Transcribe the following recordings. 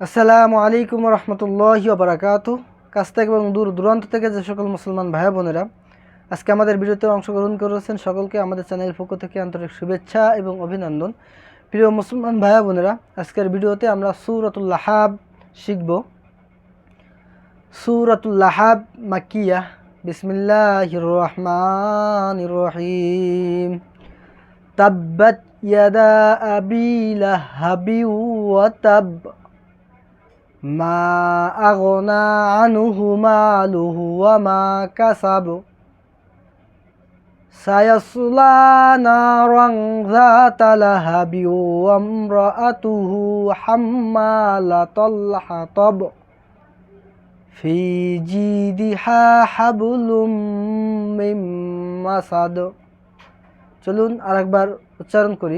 আসসালামু আলাইকুম রহমতুল্লাহি বারাকাতু কাছ থেকে এবং দূর দূরান্ত থেকে যে সকল মুসলমান ভাই বোনেরা আজকে আমাদের ভিডিওতে অংশগ্রহণ করেছেন সকলকে আমাদের চ্যানেল পক্ষ থেকে আন্তরিক শুভেচ্ছা এবং অভিনন্দন। প্রিয় মুসলমান ভাই বোনেরা, আজকের ভিডিওতে আমরা সুরাতুল লাহাব শিখব। সুরাতুল লাহাব মাকিয়া বিসমিল্লাহির রহমানির রহিম। তাব্বাত ইয়াদা আবি লাহাবি ওয়া তাব ما أغنى عنه ماله وما كسب سيصلى نارا ذات لهب وامرأته حمالة الحطب في جيدها حبل من مسد চলুন আরেকবার উচ্চারণ করি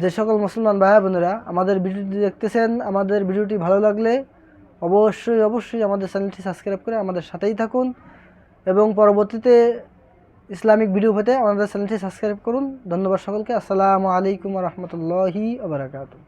যে সকল মুসলমান ভাই বোনেরা, আমাদের ভিডিওটি দেখতেছেন, আমাদের ভিডিওটি ভালো লাগলে অবশ্যই অবশ্যই আমাদের চ্যানেলটি সাবস্ক্রাইব করে আমাদের সাথেই থাকুন এবং পরবর্তীতে ইসলামিক ভিডিও পেতে আমাদের চ্যানেলটি সাবস্ক্রাইব করুন। ধন্যবাদ সকলকে। আসসালামু আলাইকুম রহমতুল্লাহি আবরাকাতু